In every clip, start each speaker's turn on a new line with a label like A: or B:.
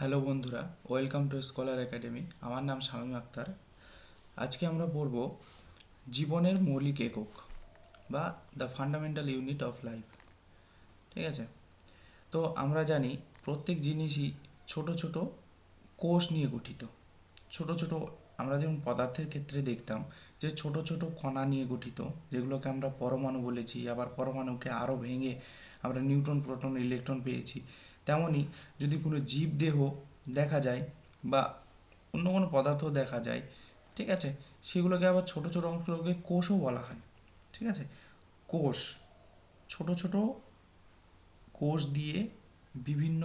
A: Hello বন্ধুরা, welcome to scholar academy. আমার নাম শামীম আক্তার। আজকে আমরা পড়ব জীবনের মৌলিক একক বা the fundamental unit of life ঠিক আছে? তো আমরা জানি প্রত্যেক জিনিসই ছোট ছোট কোষ নিয়ে গঠিত। ছোট ছোট আমরা যেমন পদার্থের ক্ষেত্রে দেখতাম যে ছোট ছোট কণা নিয়ে গঠিত, যেগুলোকে আমরা পরমাণু বলেছি, আবার পরমাণুকে আরও ভেঙে আমরা নিউট্রন প্রোটন, ইলেকট্রন পেয়েছি। তেমনই যদি কোনো জীব দেহ দেখা যায় বা অন্য কোনো পদার্থ দেখা যায়, ঠিক আছে? সেগুলোকে আবার ছোট ছোট অংশগুলোকে কোষও বলা হয়, ঠিক আছে? কোষ, ছোট ছোট কোষ দিয়ে বিভিন্ন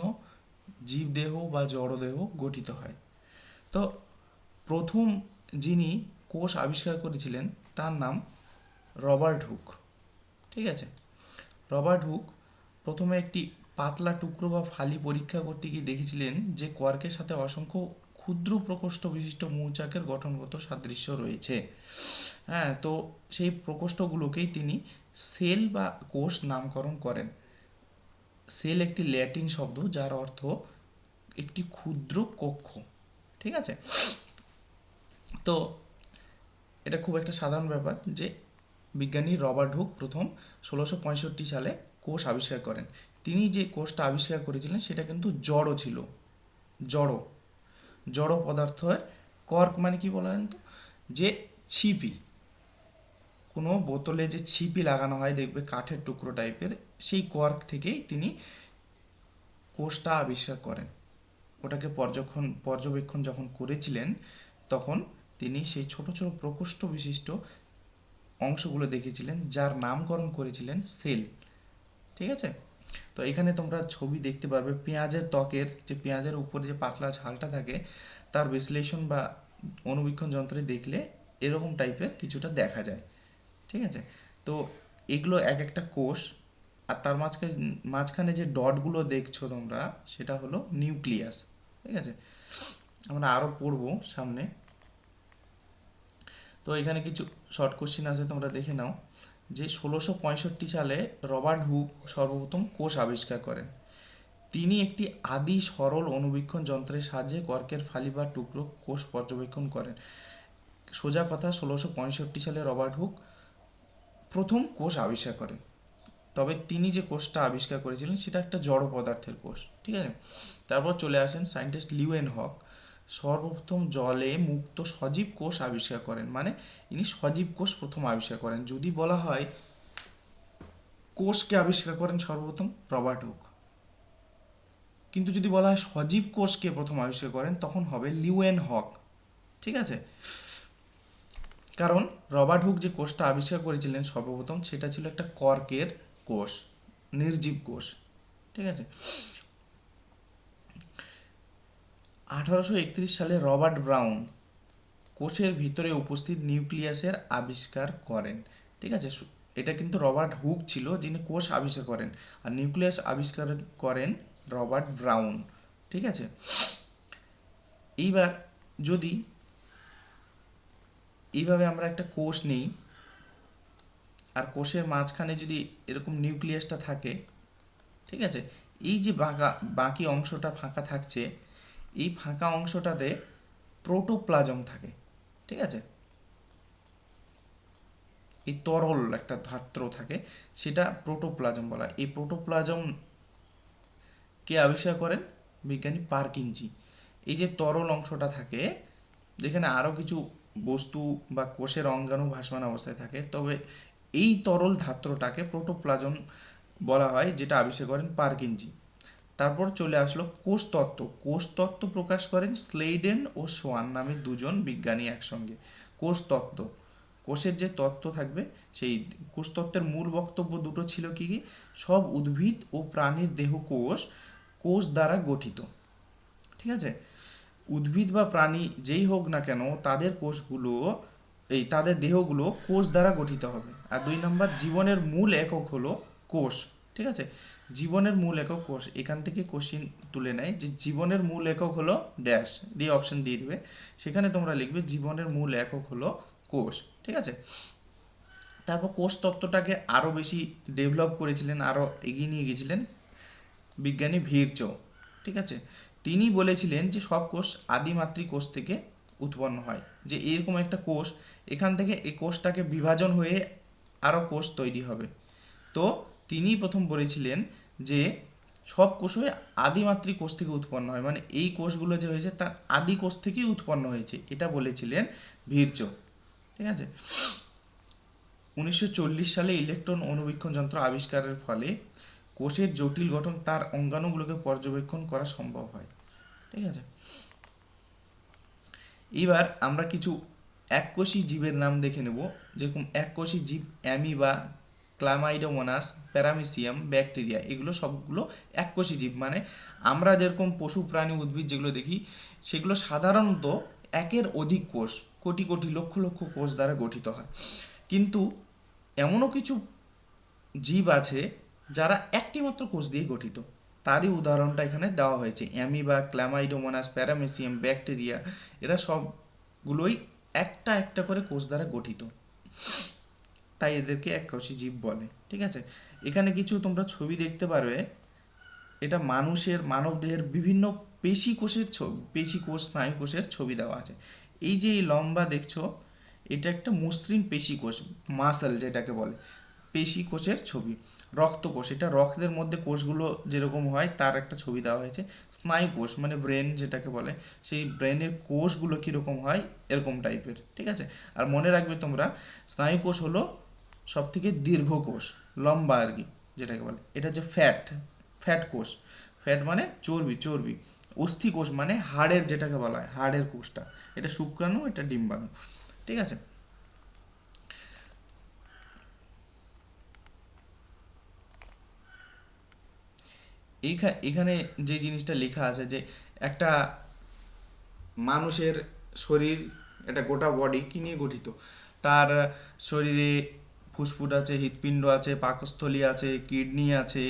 A: জীবদেহ বা জড়দেহ গঠিত হয়। তো প্রথম যিনি কোষ আবিষ্কার করেছিলেন, তার নাম রবার্ট হুক, ঠিক আছে? রবার্ট হুক প্রথমে একটি পাতলা টুকরো বা ফালি পরীক্ষা করতে গিয়ে দেখেছিলেন যে কর্কের সাথে অসংখ্য ক্ষুদ্র প্রকোষ্ঠ বিশিষ্ট মৌচাকের গঠনগত সাদৃশ্য রয়েছে। হ্যাঁ তো সেই প্রকোষ্ঠগুলোকেই তিনি সেল বা কোষ নামকরণ করেন। সেল একটি ল্যাটিন শব্দ যার অর্থ একটি ক্ষুদ্র কক্ষ। ঠিক আছে? তো এটা খুব একটা সাধারণ ব্যাপার যে বিজ্ঞানী রবার্ট হুক প্রথম ষোলোশো পঁয়ষট্টি সালে কোষ আবিষ্কার করেন। তিনি যে কোষটা আবিষ্কার করেছিলেন, সেটা কিন্তু জড় ছিল। জড়। জড় পদার্থের কর্ক মানে কি বলেন তো? যে ছিপি। কোনো বোতলে যে ছিপি লাগানো হয়, দেখবে কাঠের টুকরো টাইপের, সেই কর্ক থেকেই তিনি কোষটা আবিষ্কার করেন। ওটাকে পর্যক্ষণ, পর্যবেক্ষণ যখন করেছিলেন, তখন তিনি সেই ছোট ছোট প্রকোষ্ঠ বিশিষ্ট অংশগুলো দেখেছিলেন, যার নামকরণ করেছিলেন সেল। ঠিক আছে? তো এখানে তোমরা ছবি দেখতে পারবে। পেঁয়াজের ত্বকের যে পেঁয়াজের উপরে যে পাতলা ছালটা থাকে, তার বিশ্লেষণ বা অনুবীক্ষণ যন্ত্রে দেখলে এরকম টাইপের কিছুটা দেখা যায়। ঠিক আছে? তো এগুলো এক একটা কোষ, আর তার মাঝখানে মাঝখানে যে ডটগুলো দেখছ তোমরা, সেটা হলো নিউক্লিয়াস। ঠিক আছে? আমরা আরও পড়ব সামনে। তো এখানে কিছু শর্ট কোশ্চিন আছে, তোমরা দেখে নাও। যে ষোলোশো পঁয়ষট্টি সালে রবার্ট হুক সর্বপ্রথম কোষ আবিষ্কার করেন। তিনি একটি আদি সরল অনুবীক্ষণ যন্ত্রের সাহায্যে কর্কের ফালি বা টুকরো কোষ পর্যবেক্ষণ করেন। সোজা কথা, ষোলোশো পঁয়ষট্টি সালে রবার্ট হুক প্রথম কোষ আবিষ্কার করেন। তবে তিনি যে কোষটা আবিষ্কার করেছিলেন, সেটা একটা জড় পদার্থের কোষ, ঠিক আছে? তারপর চলে আসেন সায়েন্টিস্ট লিউয়েন হক। সর্বপ্রথম জলে মুক্ত সজীব কোষ আবিষ্কার করেন। মানে ইনি সজীব কোষ প্রথম আবিষ্কার করেন। যদি বলা হয় কোষকে আবিষ্কার করেন সর্বপ্রথম রবার্ট হুক। কিন্তু যদি বলা হয় সজীব কোষকে প্রথম আবিষ্কার করেন, তখন হবে লিউয়েন হক। ঠিক আছে? কারণ রবার্ট হুক যে কোষটা আবিষ্কার করেছিলেন সর্বপ্রথম, সেটা ছিল একটা কর্কের কোষ, নির্জীব কোষ। ঠিক আছে? আঠারোশো একত্রিশ সালে রবার্ট ব্রাউন কোষের ভিতরে উপস্থিত নিউক্লিয়াসের আবিষ্কার করেন। ঠিক আছে? এটা কিন্তু রবার্ট হুক ছিল যিনি কোষ আবিষ্কার করেন। আর নিউক্লিয়াস আবিষ্কার করেন রবার্ট ব্রাউন। ঠিক আছে? এইবার যদি এইভাবে আমরা একটা কোষ নিই, আর কোষের মাঝখানে যদি এরকম নিউক্লিয়াসটা থাকে, ঠিক আছে? এই যে বাঁকা বাকি অংশটা ফাঁকা থাকছে এই ফাঁকা অংশটাতে প্রোটোপ্লাজম থাকে, ঠিক আছে? এই তরল একটা ধাত্র থাকে, সেটা প্রোটোপ্লাজম বলা এই প্রোটোপ্লাজম কে আবিষ্কার করেন? বিজ্ঞানী পার্কিনজি। এই যে তরল অংশটা থাকে, যেখানে আরও কিছু বস্তু বা কোষের অঙ্গাণু ভাসমান অবস্থায় থাকে, তবে এই তরল ধাত্রটাকে প্রোটোপ্লাজম বলা হয়, যেটা আবিষ্কার করেন পার্কিনজি। তারপর চলে আসলো কোষতত্ত্ব কোষতত্ত্ব প্রকাশ করেন স্লেইডেন ও সোয়ান নামে দুজন বিজ্ঞানী একসঙ্গে। কোষতত্ত্ব কোষের যে তত্ত্ব থাকবে, সেই কোষতত্ত্বের মূল বক্তব্য দুটো ছিল কি কি? সব উদ্ভিদ ও প্রাণীর দেহ কোষ কোষ দ্বারা গঠিত। ঠিক আছে? উদ্ভিদ বা প্রাণী যেই হোক না কেন, তাদের কোষগুলো, এই তাদের দেহগুলো কোষ দ্বারা গঠিত হবে। আর দুই নম্বর, জীবনের মূল একক হলো কোষ। ঠিক আছে? জীবনের মূল একক কোষ, এখান থেকে কোশ্চিন তুলে নেয় যে জীবনের মূল একক হলো ড্যাশ, দিয়ে অপশন দিয়ে দিবে। সেখানে তোমরা লিখবে জীবনের মূল একক হলো কোষ, ঠিক আছে? তারপর কোষ তত্ত্বটাকে আরও বেশি ডেভেলপ করেছিলেন আরও এগিয়ে নিয়ে গেছিলেন বিজ্ঞানী ভিরচো, ঠিক আছে? তিনি বলেছিলেন যে সব কোষ আদিমাতৃ কোষ থেকে উৎপন্ন হয়, যে এরকম একটা কোষ, এখান থেকে এই কোষটাকে বিভাজন হয়ে আরও কোষ তৈরি হবে। তো তিনি প্রথম বলেছিলেন যে সব কোষই আদিমাতৃ কোষ থেকে উৎপন্ন হয়। মানে এই কোষগুলো যে হয়েছে, তার আদি কোষ থেকেই উৎপন্ন হয়েছে। এটা বলেছিলেন ভিরচ ঠিক আছে? উনিশশো চল্লিশ সালে ইলেকট্রন অণুবীক্ষণ যন্ত্র আবিষ্কারের ফলে কোষের জটিল গঠন তার অঙ্গাণুগুলোকে পর্যবেক্ষণ করা সম্ভব হয়। ঠিক আছে? এবার আমরা কিছু এককোষী জীবের নাম দেখে নেব। যেরকম এককোষী জীব অ্যামিবা ক্লামাইডোমোনাস প্যারামিসিয়াম ব্যাকটেরিয়া এগুলো সবগুলো এককোষী জীব মানে আমরা যেরকম পশু, প্রাণী, উদ্ভিদ যেগুলো দেখি, সেগুলো সাধারণত একের অধিক কোষ, কোটি কোটি লক্ষ লক্ষ কোষ দ্বারা গঠিত হয়। কিন্তু এমনও কিছু জীব আছে যারা একটি মাত্র কোষ দিয়ে গঠিত। তারই উদাহরণটা এখানে দেওয়া হয়েছে। অ্যামিবা ক্ল্যামাইডোমোনাস প্যারামেসিয়াম ব্যাকটেরিয়া এরা সবগুলোই একটা একটা করে কোষ দ্বারা গঠিত। তাই এদেরকে এককোষী জীব বলে, ঠিক আছে? এখানে কিছু তোমরা ছবি দেখতে পারবে। এটা মানুষের, মানবদেহের বিভিন্ন পেশি কোষের ছবি, পেশি কোষ, স্নায়ু কোষের ছবি দেওয়া আছে। এই যে এই লম্বা দেখছ, এটা একটা মসৃণ পেশি কোষ মাসেল যেটাকে বলে, পেশি কোষের ছবি। রক্ত কোষ, এটা রক্তের মধ্যে কোষগুলো যেরকম হয়, তার একটা ছবি দেওয়া হয়েছে। স্নায়ু কোষ মানে ব্রেন যেটাকে বলে, সেই ব্রেনের কোষগুলো কীরকম হয়, এরকম টাইপের ঠিক আছে? আর মনে রাখবে তোমরা, স্নায়ু কোষ হলো সব থেকে দীর্ঘ কোষ, লম্বা আর কি, যেটাকে বলে। এটা হচ্ছে ফ্যাট ফ্যাট কোষ। ফ্যাট মানে চর্বি চর্বি। অস্থি কোষ মানে হাড়ের যেটাকে বলা হয়, হাড়ের কোষটা। এটা শুক্রাণু, এটা ডিম্বাণু। ঠিক আছে? এইখা- এখানে যে জিনিসটা লেখা আছে যে একটা মানুষের শরীর, একটা গোটা বডি কি নিয়ে গঠিত? তার শরীরে ফুসফুস আছে, হৃৎপিণ্ড আছে, পাকস্থলী আছে, কিডনি আছে,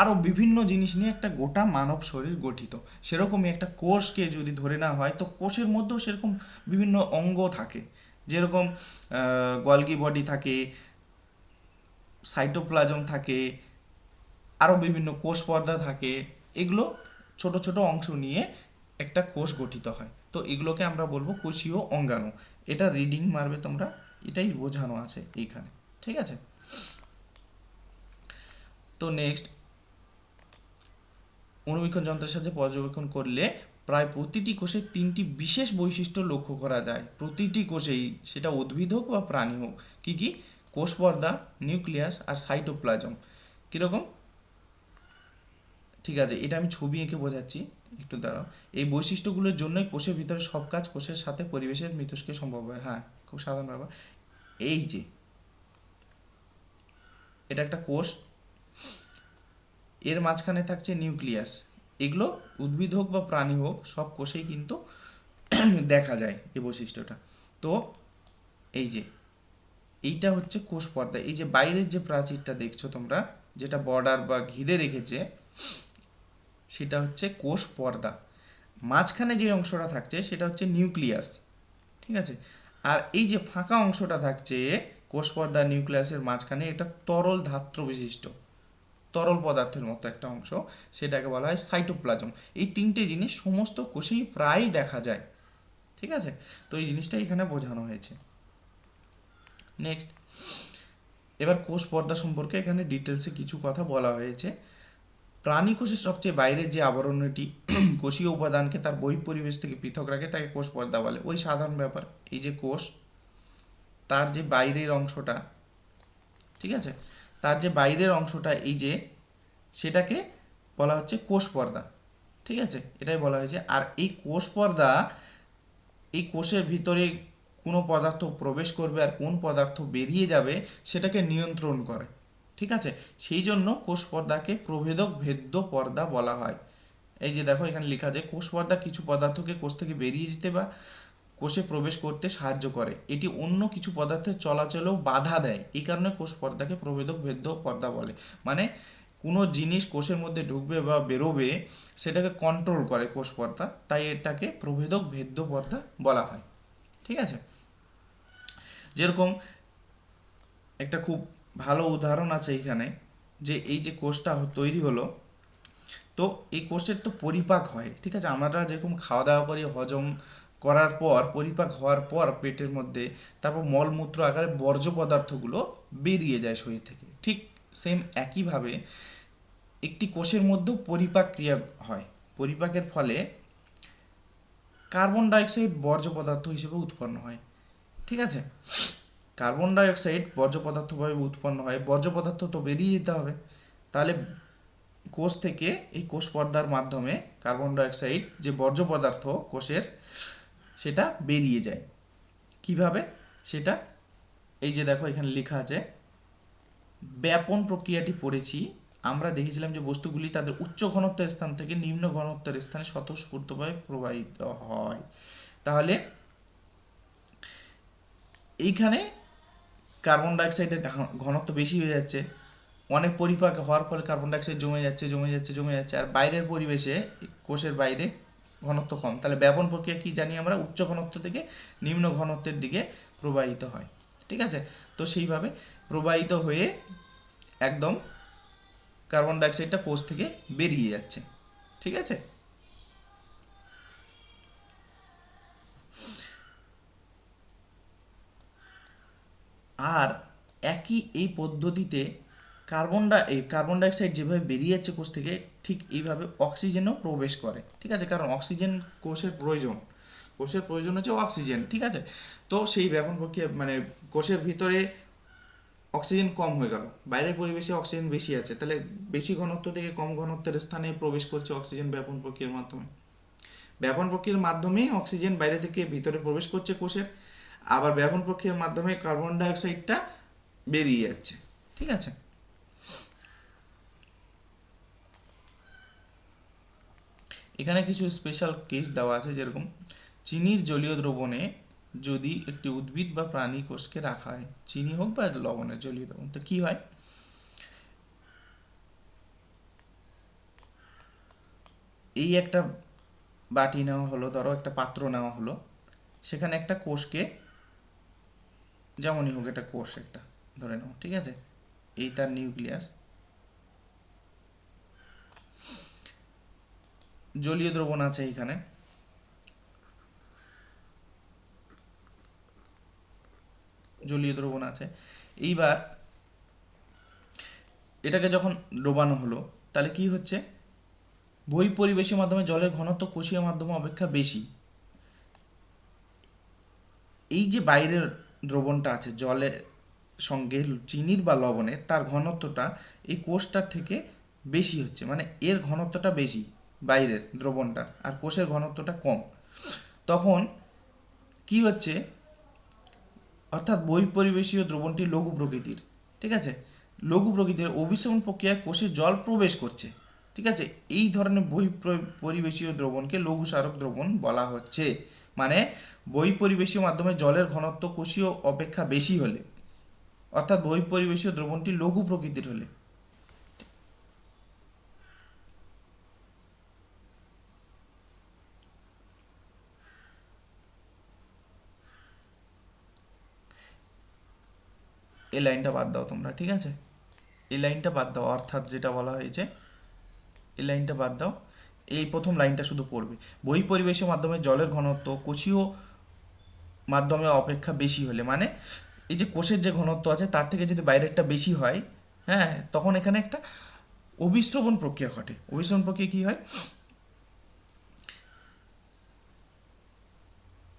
A: আরও বিভিন্ন জিনিস নিয়ে একটা গোটা মানব শরীর গঠিত। সেরকমই একটা কোষকে যদি ধরে নেওয়া হয়, তো কোষের মধ্যেও সেরকম বিভিন্ন অঙ্গ থাকে। যেরকম গলগি বডি থাকে, সাইটোপ্লাজম থাকে, আরও বিভিন্ন কোষ পর্দা থাকে, এগুলো ছোট ছোট অংশ নিয়ে একটা কোষ গঠিত হয়। তো এগুলোকে আমরা বলব কোষীয় অঙ্গাণু। এটা রিডিং মারবে তোমরা, এটাই বোঝানো আছে এইখানে। ঠিক আছে? তো নেক্সট অণুবীক্ষণ যন্ত্রের সাথে পর্যবেক্ষণ করলে প্রায় প্রতিটি কোষে তিনটি বিশেষ বৈশিষ্ট্য লক্ষ্য করা যায়। প্রতিটি কোষেই সেটা উদ্ভিদ হোক বা প্রাণী হোক, কি কি? কোষ পর্দা, নিউক্লিয়াস আর সাইটোপ্লাজম। কীরকম? ঠিক আছে, এটা আমি ছবি এঁকে বোঝাচ্ছি, একটু দাঁড়াও। এই বৈশিষ্ট্যগুলোর জন্যই কোষের ভিতরে সব কাজ কোষের সাথে পরিবেশের মিথস্কে সম্ভব হয়। হ্যাঁ খুব সাধারণ ব্যাপার। এই যে এটা একটা কোষ। এর মাঝখানে থাকছে নিউক্লিয়াস। এগুলো উদ্ভিদ হোক বা প্রাণী হোক, সব কোষেই কিন্তু দেখা যায় এই বৈশিষ্ট্যটা। তো এই যে, এইটা হচ্ছে কোষ পর্দা। এই যে বাইরের যে প্রাচীরটা দেখছ তোমরা, যেটা বর্ডার বা ঘিরে রেখেছে, সেটা হচ্ছে কোষ পর্দা। মাঝখানে যে অংশটা থাকছে, সেটা হচ্ছে নিউক্লিয়াস। ঠিক আছে? আর এই যে ফাঁকা অংশটা থাকছে কোষ পর্দা নিউক্লিয়াসের মাঝখানে এটা তরল ধাত্র বিশিষ্ট, তরল পদার্থের মতো একটা অংশ, সেটাকে বলা হয় সাইটোপ্লাজম এই তিনটে জিনিস সমস্ত কোষেই প্রায় দেখা যায়, ঠিক আছে? তো এই জিনিসটা এখানে বোঝানো হয়েছে। নেক্সট এবার কোষ পর্দা সম্পর্কে এখানে ডিটেলসে কিছু কথা বলা হয়েছে। প্রাণী কোষের সবচেয়ে বাইরের যে আবরণটি, কোষীয় উপাদানকে তার বহিঃপরিবেশ থেকে পৃথক রাখে, তাকে কোষ পর্দা বলে। ওই সাধারণ ব্যাপার, এই যে কোষ তার যে বাইরের অংশটা, ঠিক আছে? তার যে বাইরের অংশটা, এই যে, সেটাকে বলা হচ্ছে কোষ পর্দা, ঠিক আছে? এটাই বলা হয়েছে। আর এই কোষ পর্দা, এই কোষের ভিতরে কোনো পদার্থ প্রবেশ করবে আর কোন পদার্থ বেরিয়ে যাবে, সেটাকে নিয়ন্ত্রণ করে, ঠিক আছে? সেই জন্য কোষ পর্দাকে প্রভেদক ভেদ্য পর্দা বলা হয়। এই যে দেখো, এখানে লেখা আছে, কোষ পর্দা কিছু পদার্থকে কোষ থেকে বেরিয়ে যেতে বা কোষে প্রবেশ করতে সাহায্য করে। এটি অন্য কিছু পদার্থের চলাচলেও বাধা দেয়। এই কারণে কোষ পর্দাকে প্রভেদক, ভেদ্য পর্দা বলে। মানে কোনো জিনিস কোষের মধ্যে ঢুকবে বা বেরোবে, সেটাকে কন্ট্রোল করে কোষ পর্দা। তাই এটাকে প্রভেদক, ভেদ্য পর্দা বলা হয়। ঠিক আছে? যেরকম একটা খুব ভালো উদাহরণ আছে এখানে, যে এই যে কোষটা তৈরি হলো, তো এই কোষের তো পরিপাক হয়। ঠিক আছে? আমরা যেরকম খাওয়া দাওয়া করি, হজম করার পর, পরিপাক হওয়ার পর পেটের মধ্যে তারপর মলমূত্র আকারে বর্জ্য পদার্থগুলো বেরিয়ে যায় শরীর থেকে। ঠিক সেম একইভাবে একটি কোষের মধ্যেও পরিপাক ক্রিয়া হয়। পরিপাকের ফলে কার্বন ডাইঅক্সাইড বর্জ্য পদার্থ হিসেবে উৎপন্ন হয়। ঠিক আছে? কার্বন ডাইঅক্সাইড বর্জ্য পদার্থভাবে উৎপন্ন হয়। বর্জ্য পদার্থ তো বেরিয়ে যেতে হবে। তাহলে কোষ থেকে এই কোষ পর্দার মাধ্যমে কার্বন ডাইঅক্সাইড যে বর্জ্য পদার্থ কোষের সেটা বেরিয়ে যায়। কীভাবে? সেটা এই যে দেখো এখানে লেখা আছে, ব্যাপন প্রক্রিয়াটি পড়েছি। আমরা দেখেছিলাম যে বস্তুগুলি তাদের উচ্চ ঘনত্বের স্থান থেকে নিম্ন ঘনত্বের স্থানে স্বতঃস্ফূর্তভাবে প্রবাহিত হয়। তাহলে এইখানে কার্বন ডাইঅক্সাইডের ঘন- ঘনত্ব বেশি হয়ে যাচ্ছে। অনেক পরিপাক হওয়ার ফলে কার্বন ডাইঅক্সাইড জমে যাচ্ছে জমে যাচ্ছে জমে যাচ্ছে। আর বাইরের পরিবেশে, কোষের বাইরে ঘনত্ব কম। তাহলে ব্যাপন প্রক্রিয়া কি জানি আমরা? উচ্চ ঘনত্ব থেকে নিম্ন ঘনত্বের দিকে প্রবাহিত হয়। ঠিক আছে? তো সেইভাবে প্রবাহিত হয়ে একদম কার্বন ডাইঅক্সাইডটা কোষ থেকে বেরিয়ে যাচ্ছে। ঠিক আছে? আর একই এই পদ্ধতিতে কার্বন ডাই এই কার্বন ডাইঅক্সাইড যেভাবে বেরিয়ে যাচ্ছে কোষ থেকে, ঠিক এইভাবে অক্সিজেনও প্রবেশ করে, ঠিক আছে? কারণ অক্সিজেন কোষের প্রয়োজন। কোষের প্রয়োজন হচ্ছে অক্সিজেন ঠিক আছে? তো সেই ব্যাপন প্রক্রিয়া মানে কোষের ভিতরে অক্সিজেন কম হয়ে গেল, বাইরের পরিবেশে অক্সিজেন বেশি আছে, তাহলে বেশি ঘনত্ব থেকে কম ঘনত্বের স্থানে প্রবেশ করছে অক্সিজেন ব্যাপন প্রক্রিয়ার মাধ্যমে। ব্যাপন প্রক্রিয়ার মাধ্যমেই অক্সিজেন বাইরে থেকে ভিতরে প্রবেশ করছে কোষের, আবার ব্যাপন প্রক্রিয়ার মাধ্যমে কার্বন ডাইঅক্সাইডটা বেরিয়ে যাচ্ছে, ঠিক আছে? এখানে কিছু স্পেশাল কেস দেওয়া আছে যেরকম, চিনির জলীয় দ্রবণে যদি একটি উদ্ভিদ বা প্রাণী কোষকে রাখা হয়, চিনি হোক বা লবণের জলীয় দ্রবণ, তো কি হয়? এই একটা বাটি নেওয়া হলো, ধরো একটা পাত্র নেওয়া হলো, সেখানে একটা কোষকে, যেমনই হোক এটা কোষ একটা, ধরে নাও, ঠিক আছে? এই তার নিউক্লিয়াস জলীয় দ্রবণ আছে এখানে। জলীয় দ্রবণ আছে। এইবার এটাকে যখন ডোবানো হলো, তাহলে কি হচ্ছে? বই পরিবেশের মাধ্যমে জলের ঘনত্ব কোষীয় মাধ্যমে অপেক্ষা বেশি। এই যে বাইরের দ্রবণটা আছে, জলের সঙ্গে চিনির বা লবণের, তার ঘনত্বটা এই কোষটার থেকে বেশি হচ্ছে মানে এর ঘনত্বটা বেশি। বাইরের দ্রবণটার আর কোষের ঘনত্বটা কম। তখন কি হচ্ছে? অর্থাৎ বই পরিবেশীয় দ্রবণটি লঘু প্রকৃতির, ঠিক আছে? লঘু প্রকৃতির অভিশমন প্রক্রিয়ায় কোষে জল প্রবেশ করছে, ঠিক আছে? এই ধরনের বই পরিবেশীয় দ্রবণকে লঘু সারক দ্রবণ বলা হচ্ছে। মানে বই পরিবেশীয় মাধ্যমে জলের ঘনত্ব কোষীয় অপেক্ষা বেশি হলে, অর্থাৎ বই পরিবেশীয় দ্রবণটি লঘু প্রকৃতির হলে এই লাইনটা বাদ দাও তোমরা, ঠিক আছে? এই লাইনটা বাদ দাও, অর্থাৎ যেটা বলা হয়েছে, এই লাইনটা বাদ দাও। এই প্রথম লাইনটা শুধু পড়বে। বই পরিবেশের মাধ্যমে জলের ঘনত্ব কোষীয় মাধ্যমে অপেক্ষা বেশি হলে মানে এই যে কোষের যে ঘনত্ব আছে, তার থেকে যদি বাইরেরটা বেশি হয় হ্যাঁ তখন এখানে একটা অভিস্রবণ প্রক্রিয়া ঘটে। অভিস্রবণ প্রক্রিয়া কি হয়?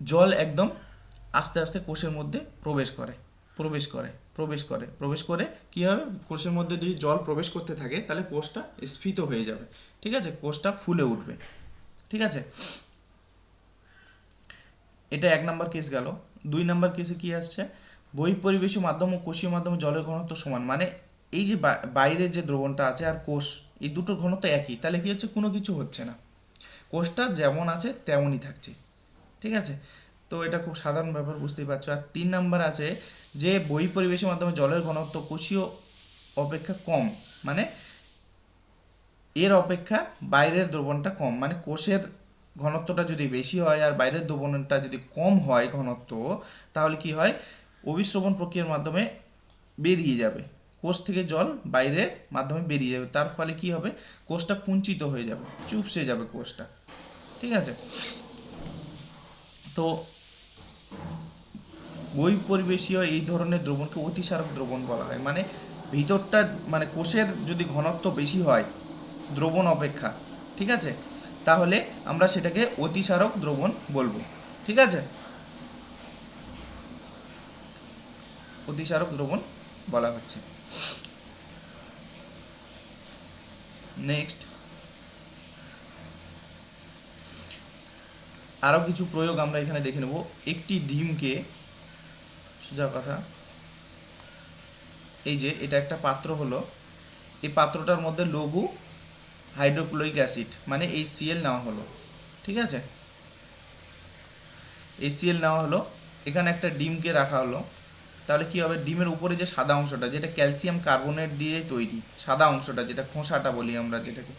A: জল একদম আস্তে আস্তে কোষের মধ্যে প্রবেশ করে প্রবেশ করে। প্রবেশ করে। প্রবেশ করে কী হবে? কোষের মধ্যে যদি জল প্রবেশ করতে থাকে, তাহলে কোষটা স্ফীত হয়ে যাবে। ঠিক আছে? কোষটা ফুলে উঠবে। ঠিক আছে? এটা এক নম্বর কেস গেল। দুই নম্বর কেসে কি আসছে? বই পরিবেশীয় মাধ্যম ও কোষীয় মাধ্যমে জলের ঘনত্ব সমান। মানে এই যে বাইরের যে দ্রবণটা আছে আর কোষ, এই দুটোর ঘনত্ব একই। তাহলে কি হচ্ছে? কোনো কিছু হচ্ছে না। কোষটা যেমন আছে, তেমনই থাকছে। ঠিক আছে? তো এটা খুব সাধারণ ব্যাপার, বুঝতেই পারছ। আর তিন নাম্বার আছে যে বই পরিবেশের মাধ্যমে জলের ঘনত্ব কোষীয় অপেক্ষা কম মানে এর অপেক্ষা বাইরের দ্রবণটা কম মানে কোষের ঘনত্বটা যদি বেশি হয় আর বাইরের দ্রবণটা যদি কম হয় ঘনত্ব, তাহলে কি হয়? অভিশ্রবণ প্রক্রিয়ার মাধ্যমে বেরিয়ে যাবে। কোষ থেকে জল বাইরের মাধ্যমে বেরিয়ে যাবে। তার ফলে কি হবে? কোষটা কুঞ্চিত হয়ে যাবে, চুপসে যাবে কোষটা। ঠিক আছে? তো বই পরিবেশীয় এই ধরনের দ্রবণকে অতিসারক দ্রবণ বলা হয়। মানে ভিতরটা মানে কোষের যদি ঘনত্ব বেশি হয়, দ্রবণ অপেক্ষা, ঠিক আছে? তাহলে আমরা সেটাকে অতিসারক দ্রবণ বলব, ঠিক আছে? অতিসারক দ্রবণ বলা হচ্ছে। নেক্সট আরও কিছু প্রয়োগ আমরা এখানে দেখে নেব। একটি ডিমকে, সোজা কথা, এই যে এটা একটা পাত্র হলো, এই পাত্রটার মধ্যে লঘু হাইড্রোক্লোরিক অ্যাসিড মানে এই সিএল নেওয়া হলো, ঠিক আছে? এই সিএল নেওয়া হলো, এখানে একটা ডিমকে রাখা হলো, তাহলে কি হবে? ডিমের উপরে যে সাদা অংশটা, যেটা ক্যালসিয়াম কার্বনেট দিয়ে তৈরি, সাদা অংশটা, যেটা খোসাটা বলি আমরা যেটাকে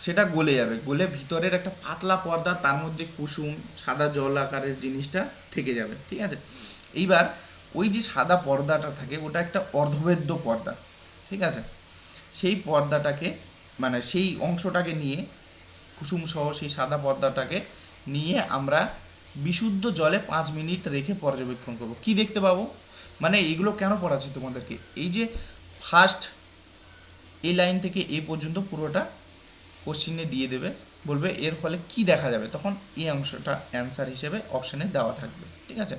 A: সেটা গলে যাবে। গলে ভিতরের একটা পাতলা পর্দা, তার মধ্যে কুসুম, সাদা জল আকারের জিনিসটা থেকে যাবে, ঠিক আছে? এইবার ওই যে সাদা পর্দাটা থাকে, ওটা একটা অর্ধবেদ্য পর্দা, ঠিক আছে? সেই পর্দাটাকে মানে সেই অংশটাকে নিয়ে, কুসুম সহ সেই সাদা পর্দাটাকে নিয়ে আমরা বিশুদ্ধ জলে পাঁচ মিনিট রেখে পর্যবেক্ষণ করব। কি দেখতে পাবো? মানে এইগুলো কেন পড়াচ্ছি তোমাদেরকে? এই যে ফার্স্ট এই লাইন থেকে এ পর্যন্ত পুরোটা কোশ্চিনে দিয়ে দেবে, বলবে এর ফলে কি দেখা যাবে? তখন এই অংশটা অ্যান্সার হিসেবে অপশানে দেওয়া থাকবে, ঠিক আছে?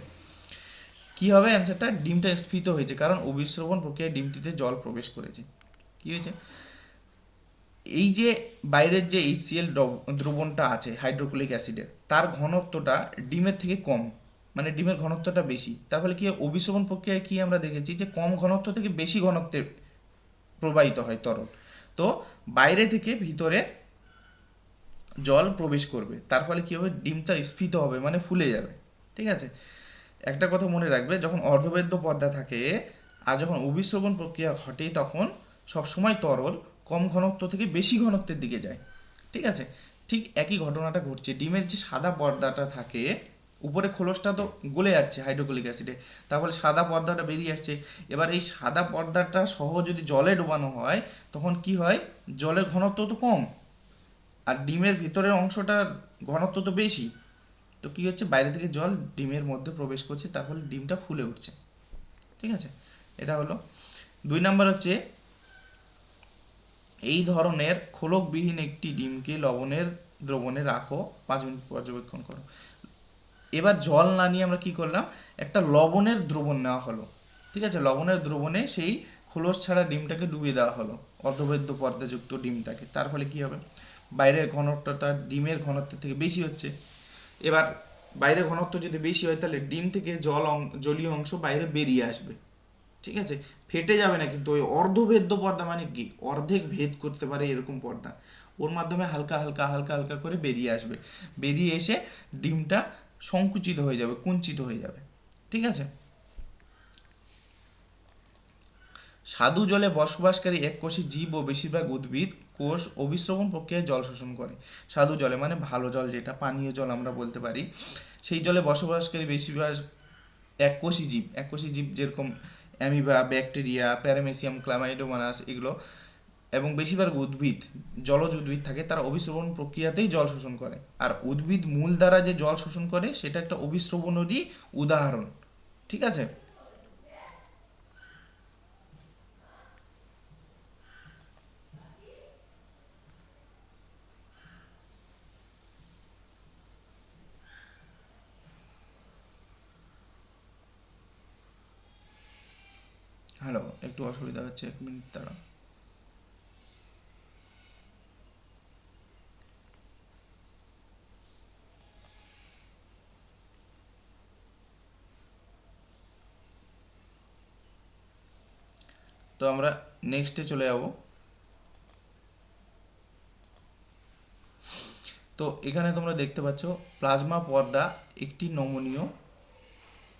A: কি হবে অ্যান্সারটা ডিমটা স্ফীত হয়েছে, কারণ অবিশ্রবণ প্রক্রিয়ায় ডিমটিতে জল প্রবেশ করেছে। কি হয়েছে? এই যে বাইরের যে এইচসিএল দ্রবণটা আছে হাইড্রোক্লিক অ্যাসিডের তার ঘনত্বটা ডিমের থেকে কম মানে ডিমের ঘনত্বটা বেশি। তার ফলে কি অভিশ্রবণ প্রক্রিয়ায় কি আমরা দেখেছি যে কম ঘনত্ব থেকে বেশি ঘনত্বে প্রবাহিত হয় তরল তো বাইরে থেকে ভিতরে জল প্রবেশ করবে। তার ফলে কি হবে? ডিমটা স্ফীত হবে মানে ফুলে যাবে। ঠিক আছে? একটা কথা মনে রাখবে, যখন অর্ধবেদ্য পর্দা থাকে আর যখন অভিশ্রবণ প্রক্রিয়া ঘটে, তখন সবসময় তরল কম ঘনত্ব থেকে বেশি ঘনত্বের দিকে যায়। ঠিক আছে? ঠিক একই ঘটনাটা ঘটছে। ডিমের যে সাদা পর্দাটা থাকে উপরে খোলসটা তো গলে যাচ্ছে হাইড্রোক্লিক অ্যাসিডে তারপরে সাদা পর্দাটা বেরিয়ে আসছে। এবার এই সাদা পর্দাটা সহ যদি জলে ডোবানো হয়, তখন কি হয়? জলের ঘনত্ব তো কম। আর ডিমের ভিতরের অংশটার ঘনত্ব তো বেশি। তো কি হচ্ছে? বাইরে থেকে জল ডিমের মধ্যে প্রবেশ করছে তার ফলে ডিমটা ফুলে উঠছে। ঠিক আছে? এটা হলো। দুই নাম্বার হচ্ছে, এই ধরনের খোলকবিহীন একটি ডিমকে লবণের দ্রবণে রাখো, পাঁচ মিনিট পর্যবেক্ষণ করো। এবার জল না নিয়ে আমরা কি করলাম? একটা লবণের দ্রবণ নেওয়া হলো। ঠিক আছে? লবণের দ্রবণে সেই খোলস ছাড়া ডিমটাকে ডুবিয়ে দেওয়া হলো। অর্ধবেদ্য পর্দাযুক্ত ডিমটাকে। তার ফলে কী হবে? বাইরের ঘনত্বটা ডিমের ঘনত্বের থেকে বেশি হচ্ছে। এবার বাইরের ঘনত্ব যদি বেশি হয়, তাহলে ডিম থেকে জল অং- জলীয় অংশ বাইরে বেরিয়ে আসবে। ঠিক আছে? ফেটে যাবে না, কিন্তু ওই অর্ধভেদ্য পর্দা মানে কি? অর্ধেক ভেদ করতে পারে এরকম পর্দা। ওর মাধ্যমে হালকা হালকা হালকা হালকা করে বেরিয়ে আসবে। বেরিয়ে এসে ডিমটা সংকুচিত হয়ে যাবে, কুঞ্চিত হয়ে যাবে। ঠিক আছে? স্বাদু জলে বসবাসকারী এককোষী জীব ও বেশিরভাগ উদ্ভিদ কোষ অভিশ্রবণ প্রক্রিয়ায় জল শোষণ করে। স্বাদু জলে মানে ভালো জল যেটা, পানীয় জল আমরা বলতে পারি। সেই জলে বসবাসকারী বেশিরভাগ এককোষী জীব এককোষী জীব যেরকম অ্যামিবা, ব্যাকটেরিয়া, প্যারামেসিয়াম ক্লামাইডোমানাস এগুলো এবং বেশিরভাগ উদ্ভিদ, জলজ উদ্ভিদ থাকে, তারা অভিশ্রবণ প্রক্রিয়াতেই জল শোষণ করে। আর উদ্ভিদ মূল দ্বারা যে জল শোষণ করে, সেটা একটা অভিশ্রবণেরই উদাহরণ। ঠিক আছে? হ্যালো একটু অসুবিধা হচ্ছে, এক মিনিট দাঁড়াও। তো আমরা নেক্সটে চলে যাব। তো এখানে তোমরা দেখতে পাচ্ছ, প্লাজমা পর্দা একটি নমনীয়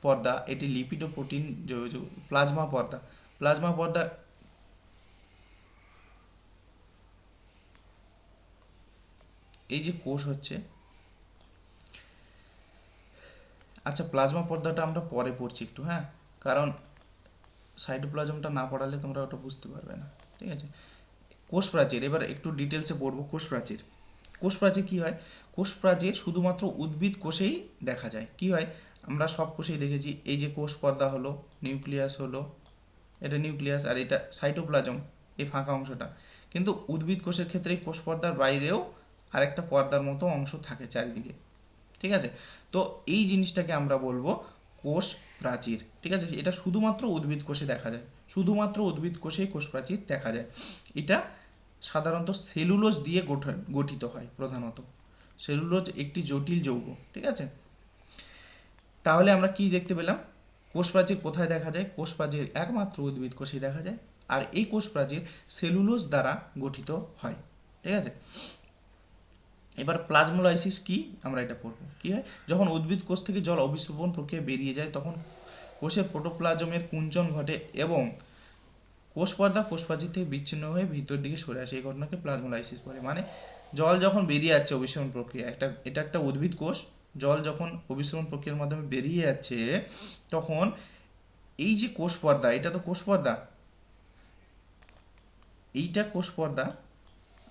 A: পর্দা, এটি লিপিড ও প্রোটিন প্লাজমা পর্দা। প্লাজমা পর্দা এই যে কোষ হচ্ছে আচ্ছা প্লাজমা পর্দাটা আমরা পরে পড়ছি একটু হ্যাঁ? কারণ সাইটোপ্লাজমটা না পড়ালে তোমরা ওটা বুঝতে পারবে না, ঠিক আছে? কোষ প্রাচীর এবার একটু ডিটেলসে পড়ব কোষ প্রাচীর কোষ প্রাচীর কী হয়? কোষ প্রাচীর শুধুমাত্র উদ্ভিদ কোষেই দেখা যায়। কি হয়? আমরা সব কোষেই দেখেছি, এই যে কোষ পর্দা হলো, নিউক্লিয়াস হলো, এটা নিউক্লিয়াস আর এটা সাইটোপ্লাজম এই ফাঁকা অংশটা। কিন্তু উদ্ভিদ কোষের ক্ষেত্রে কোষ পর্দার বাইরেও আরেকটা পর্দার মতো অংশ থাকে চারিদিকে, ঠিক আছে? তো এই জিনিসটাকে আমরা বলব কোষ প্রাচীর, ঠিক আছে? এটা শুধুমাত্র উদ্ভিদ কোষে দেখা যায়। শুধুমাত্র উদ্ভিদ কোষেই কোষ প্রাচীর দেখা যায়। এটা সাধারণত সেলুলোজ দিয়ে গঠন, গঠিত হয় প্রধানত। সেলুলোজ একটি জটিল যৌগ, ঠিক আছে? তাহলে আমরা কি দেখতে পেলাম? কোষ প্রাচীর কোথায় দেখা যায়? কোষ প্রাচীর একমাত্র উদ্ভিদ কোষে দেখা যায়। আর এই কোষ প্রাচীর সেলুলোজ দ্বারা গঠিত হয়, ঠিক আছে? এবার প্লাজমোলাইসিস কি? আমরা এটা পড়ব। কি হয়? যখন উদ্ভিদ কোষ থেকে জল অবিশ্রবণ প্রক্রিয়া বেরিয়ে যায়, তখন কোষের প্রোটোপ্লাজমের কুঞ্চন ঘটে এবং কোষ পর্দা কোষ প্রাচীর থেকে বিচ্ছিন্ন হয়ে ভিতর দিকে সরে আসে। এই ঘটনাকে প্লাজমোলাইসিস বলে। মানে জল যখন বেরিয়ে যাচ্ছে অবিশ্রবণ প্রক্রিয়া একটা, এটা একটা উদ্ভিদ কোষ, জল যখন অবিশ্রবণ প্রক্রিয়ার মাধ্যমে বেরিয়ে যাচ্ছে, তখন এই যে কোষ পর্দা এটা তো কোষ পর্দা এইটা কোষ পর্দা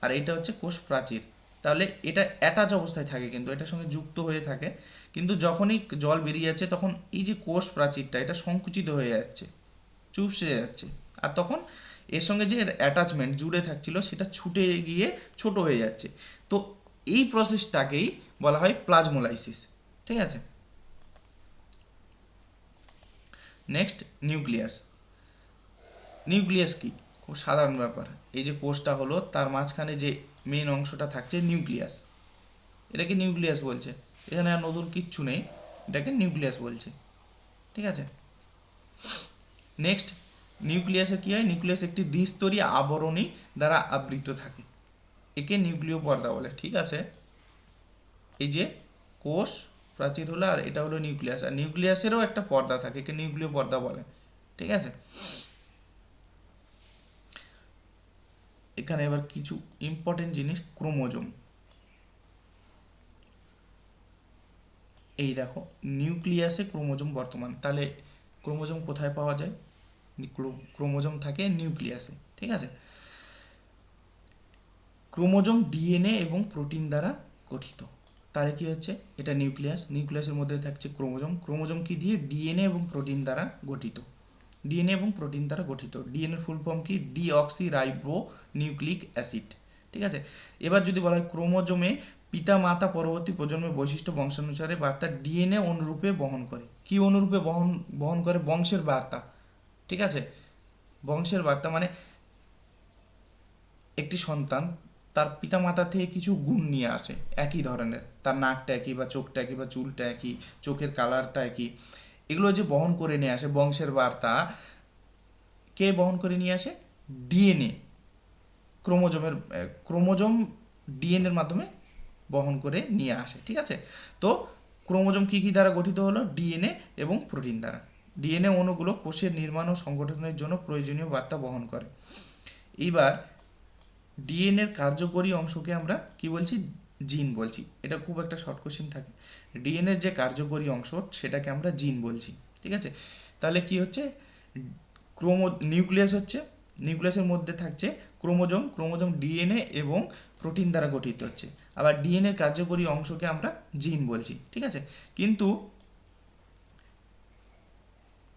A: আর এইটা হচ্ছে কোষ প্রাচীর তাহলে এটা অ্যাটাচ অবস্থায় থাকে কিন্তু, এটার সঙ্গে যুক্ত হয়ে থাকে। কিন্তু যখনই জল বেরিয়ে যাচ্ছে, তখন এই যে কোষ প্রাচীরটা, এটা সংকুচিত হয়ে যাচ্ছে, চুপসে যাচ্ছে। আর তখন এর সঙ্গে যে অ্যাটাচমেন্ট জুড়ে থাকছিল, সেটা ছুটে গিয়ে ছোট হয়ে যাচ্ছে। তো এই প্রসেসটাকেই বলা হয় প্লাজমোলাইসিস ঠিক আছে? নেক্সট নিউক্লিয়াস নিউক্লিয়াস কি? খুব সাধারণ ব্যাপার। এই যে কোষটা হলো, তার মাঝখানে যে মেন অংশটা থাকছে নিউক্লিয়াস এটাকে নিউক্লিয়াস বলছে। এখানে আর নতুন কিচ্ছু নেই। এটাকে নিউক্লিয়াস বলছে। ঠিক আছে? নেক্সট নিউক্লিয়াসে কী হয়? নিউক্লিয়াস একটি দ্বিস্তরী আবরণী দ্বারা আবৃত থাকে। একে নিউক্লিয় পর্দা বলে। ঠিক আছে? এই যে কোষ প্রাচীর হলো আর এটা হলো নিউক্লিয়াস আর নিউক্লিয়াসেরও একটা পর্দা থাকে, একে নিউক্লিয় পর্দা বলে। ঠিক আছে? এখানে এবার কিছু ইম্পর্টেন্ট জিনিস, ক্রোমোজোম। এই দেখো, নিউক্লিয়াসে ক্রোমোজোম বর্তমান। তাহলে ক্রোমোজোম কোথায় পাওয়া যায়? ক্রোমোজোম থাকে নিউক্লিয়াসে, ঠিক আছে? ক্রোমোজোম ডিএনএ এবং প্রোটিন দ্বারা গঠিত। তাহলে কি হচ্ছে? এটা নিউক্লিয়াস। নিউক্লিয়াসের মধ্যে থাকছে ক্রোমোজোম। ক্রোমোজোম কি দিয়ে? ডিএনএ এবং প্রোটিন দ্বারা গঠিত। ডিএনএ এবং প্রোটিন দ্বারা গঠিত। ডিএনএর ফুল ফর্ম কি ডিঅক্সি রাইবো নিউক্লিক অ্যাসিড ঠিক আছে? এবার যদি বলা হয় ক্রোমোজোমে পিতা মাতা পরবর্তী প্রজন্মের বৈশিষ্ট্য বংশানুসারে বার্তা ডিএনএ অনুরূপে বহন করে। কি অনুরূপে বহন বহন করে? বংশের বার্তা। ঠিক আছে? বংশের বার্তা মানে একটি সন্তান, তার পিতা মাতা থেকে কিছু গুণ নিয়ে আসে। একই ধরনের। তার নাকটা একই বা চোখটা একই বা চুলটা একই, চোখের কালারটা একই। এগুলো যে বহন করে নিয়ে আসে, বংশের বার্তা, কে বহন করে নিয়ে আসে? ডিএনএ। ক্রোমোজোমের ক্রোমোজোম ডিএনএর মাধ্যমে বহন করে নিয়ে আসে, ঠিক আছে? তো ক্রোমোজোম কী কী দ্বারা গঠিত হলো? ডিএনএ এবং প্রোটিন দ্বারা। ডিএনএ অণুগুলো কোষের নির্মাণ ও সংগঠনের জন্য প্রয়োজনীয় বার্তা বহন করে। এইবার ডিএনএর কার্যকরী অংশকে আমরা কি বলছি? জিন বলছি। এটা খুব একটা শর্ট কোশ্চিন থাকে। ডিএনএর যে কার্যকরী অংশ, সেটাকে আমরা জিন বলছি, ঠিক আছে? তাহলে কি হচ্ছে? ক্রোমো, নিউক্লিয়াস হচ্ছে, নিউক্লিয়াসের মধ্যে থাকছে ক্রোমোজোম ক্রোমোজোম ডিএনএ এবং প্রোটিন দ্বারা গঠিত হচ্ছে। আবার ডিএনএর কার্যকরী অংশকে আমরা জিন বলছি, ঠিক আছে? কিন্তু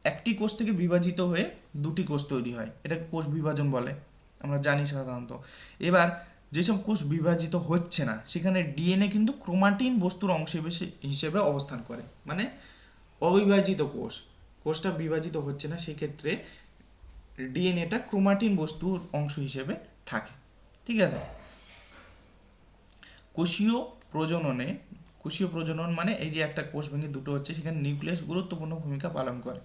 A: একটি কোষ থেকে বিভাজিত হয়ে দুটি কোষ তৈরি হয়। এটাকে কোষ বিভাজন বলে, আমরা জানি সাধারণত। এবার যেসব কোষ বিভাজিত হচ্ছে না, সেখানে ডিএনএ কিন্তু ক্রোমাটিন বস্তুর অংশ হিসেবে অবস্থান করে। মানে অবিভাজিত কোষ, কোষটা বিভাজিত হচ্ছে না, সেক্ষেত্রে ডিএনএটা ক্রোমাটিন বস্তুর অংশ হিসেবে থাকে। ঠিক আছে? কোষীয় প্রজননে কোষীয় প্রজনন মানে এই যে একটা কোষ ভেঙে দুটো হচ্ছে, সেখানে নিউক্লিয়াস গুরুত্বপূর্ণ ভূমিকা পালন করে।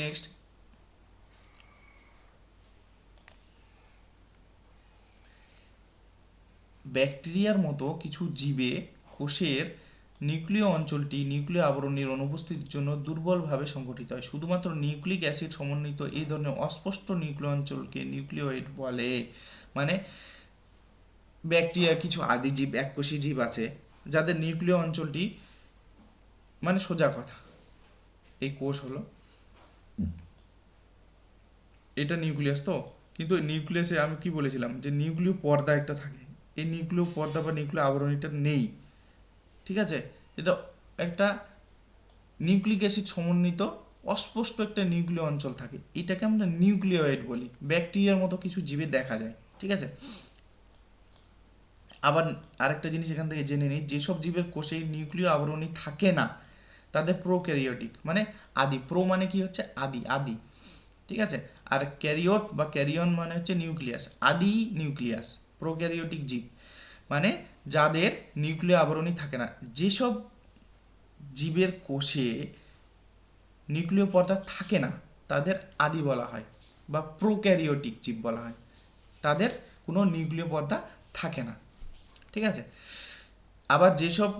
A: নেক্সট ব্যাকটেরিয়ার মতো কিছু জীবে কোষের নিউক্লিয় অঞ্চলটি নিউক্লিয় আবরণের অনুপস্থিতির জন্য দুর্বলভাবে সংগঠিত হয়। শুধুমাত্র নিউক্লিক অ্যাসিড সমন্বিত এই ধরনের অস্পষ্ট নিউক্লিয় অঞ্চলকে নিউক্লিওয়েড বলে। মানে ব্যাকটেরিয়া, কিছু আদি জীব এককোষী জীব আছে, যাদের নিউক্লিয় অঞ্চলটি মানে সোজা কথা। এই কোষ হলো। এটা নিউক্লিয়াস তো? কিন্তু নিউক্লিয়াসে আমি কি বলেছিলাম? যে নিউক্লিয় পর্দা একটা থাকে। এই নিউক্লিয় পর্দা বা নিউক্লিয় আবরণীটা নেই। ঠিক আছে? এটা একটা নিউক্লিক অ্যাসিড সমন্বিত, অস্পষ্ট একটা নিউক্লিয় অঞ্চল থাকে। এটাকে আমরা নিউক্লিওয়েড বলি। ব্যাকটেরিয়ার মতো কিছু জীবে দেখা যায়। ঠিক আছে? আবার আরেকটা জিনিস এখান থেকে জেনে নিই। যেসব জীবের কোষে নিউক্লিয় আবরণী থাকে না, তাদের প্রো প্রোক্যারিওটিক মানে আদি। প্রো মানে কি হচ্ছে? আদি আদি। ঠিক আছে? আর ক্যারিওট বা ক্যারিয়ন মানে হচ্ছে নিউক্লিয়াস। আদি নিউক্লিয়াস। প্রোক্যারিওটিক জীব। মানে যাদের নিউক্লিয় আবরণী থাকে না। যেসব জীবের কোষে নিউক্লিয় পর্দা থাকে না, তাদের আদি বলা হয় বা প্রোক্যারিওটিক জীব বলা হয়। তাদের কোনো নিউক্লিয় পর্দা থাকে না। ঠিক আছে? আবার যেসব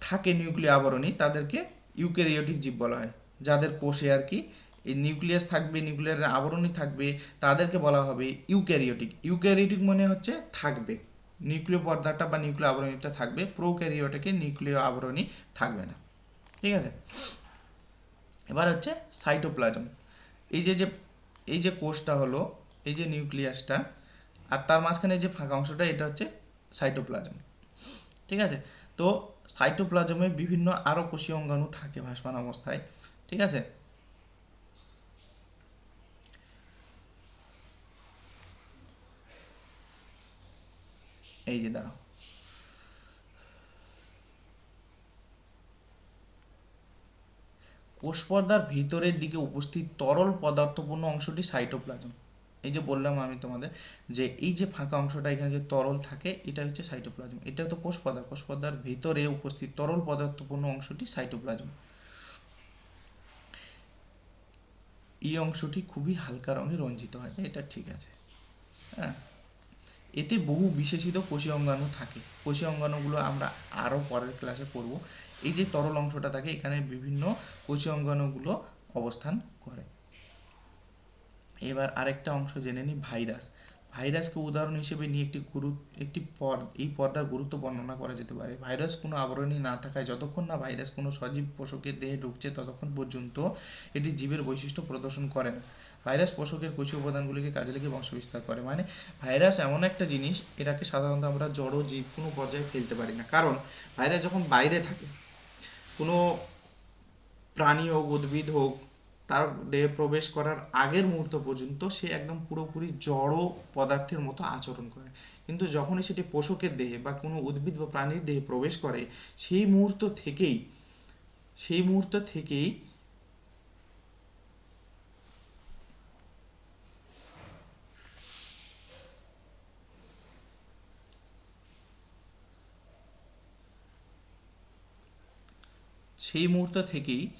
A: থাকে নিউক্লিয় আবরণী, তাদেরকে ইউক্যারিওটিক জীব বলা হয়। যাদের কোষে আর কি এই নিউক্লিয়াস থাকবে নিউক্লিয়ারের আবরণী থাকবে, তাদেরকে বলা হবে ইউক্যারিওটিক। ইউক্যারিওটিক মানে হচ্ছে থাকবে। নিউক্লিয় পর্দাটা বা নিউক্লিয় আবরণীটা থাকবে, প্রোক্যারিওটিকে নিউক্লিয় আবরণী থাকবে না। ঠিক আছে? এবার হচ্ছে সাইটোপ্লাজম। এই যে যে, এই যে কোষটা হলো, এই যে নিউক্লিয়াসটা, আর তার মাঝখানে যে ফাঁকা অংশটা, এটা হচ্ছে সাইটোপ্লাজম। ঠিক আছে? তো সাইটোপ্লাজমে বিভিন্ন আরও কোষীয় অঙ্গাণু থাকে ভাসমান অবস্থায়। ঠিক আছে? এই যে দাঁড়াও। কোষপর্দার ভিতরের দিকে উপস্থিত তরল পদার্থপূর্ণ অংশটি সাইটোপ্লাজম এই যে বললাম আমি তোমাদের যে এই যে ফাঁকা অংশটা এখানে যে তরল থাকে, এটা হচ্ছে সাইটোপ্লাজম এটা তো কোষ পর্দা কোষ পর্দার ভিতরে উপস্থিত তরল পদার্থপূর্ণ অংশটি সাইটোপ্লাজম এই অংশটি খুবই হালকা রঙে রঞ্জিত হয়, এটা ঠিক আছে। হ্যাঁ? এতে বহু বিশেষিত কোষীয় অঙ্গাণু থাকে। কোষীয় অঙ্গাণুগুলো আমরা আরও পরের ক্লাসে পড়ব। এই যে তরল অংশটা থাকে, এখানে বিভিন্ন কোষীয় অঙ্গাণুগুলো অবস্থান করে। এবার আরেকটা অংশ জেনে নিই, ভাইরাস। ভাইরাসকে উদাহরণ হিসেবে নিয়ে একটি গুরু, একটি পর এই পর্দার গুরুত্ব বর্ণনা করা যেতে পারে। ভাইরাস কোনো আবরণী না থাকায় যতক্ষণ না ভাইরাস কোনো সজীব পোষকের দেহে ঢুকছে, ততক্ষণ পর্যন্ত এটি জীবের বৈশিষ্ট্য প্রদর্শন করে না। ভাইরাস পোষকের কোষীয় উপাদানগুলিকে কাজে লেগে বংশবিস্তার করে। মানে ভাইরাস এমন একটা জিনিস, এটাকে সাধারণত আমরা জড় জীব কোনো পর্যায়ে ফেলতে পারি না। কারণ ভাইরাস যখন বাইরে থাকে, কোনো প্রাণী হোক, উদ্ভিদ হোক, তার দেহে প্রবেশ করার আগের মুহূর্ত পর্যন্ত সে একদম পুরোপুরি জড় পদার্থের মতো আচরণ করে। কিন্তু যখনই সেটি পোষকের দেহে বা কোনো উদ্ভিদ বা প্রাণীর দেহে প্রবেশ করে, সেই মুহূর্ত থেকেই, সেই মুহূর্ত থেকেই সেই মুহূর্ত থেকেই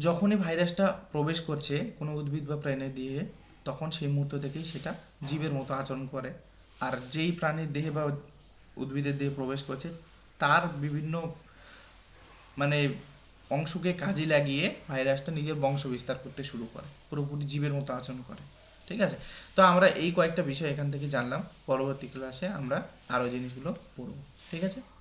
A: যখনই ভাইরাসটা প্রবেশ করছে কোনো উদ্ভিদ বা প্রাণীর দেহে, তখন সেই মুহূর্ত থেকেই সেটা জীবের মতো আচরণ করে। আর যেই প্রাণীর দেহে বা উদ্ভিদের দেহে প্রবেশ করছে, তার বিভিন্ন মানে অংশকে কাজে লাগিয়ে ভাইরাসটা নিজের বংশ বিস্তার করতে শুরু করে। পুরোপুরি জীবের মতো আচরণ করে। ঠিক আছে? তো আমরা এই কয়েকটা বিষয় এখান থেকে জানলাম। পরবর্তী ক্লাসে আমরা আরও জিনিসগুলো পড়ব। ঠিক আছে?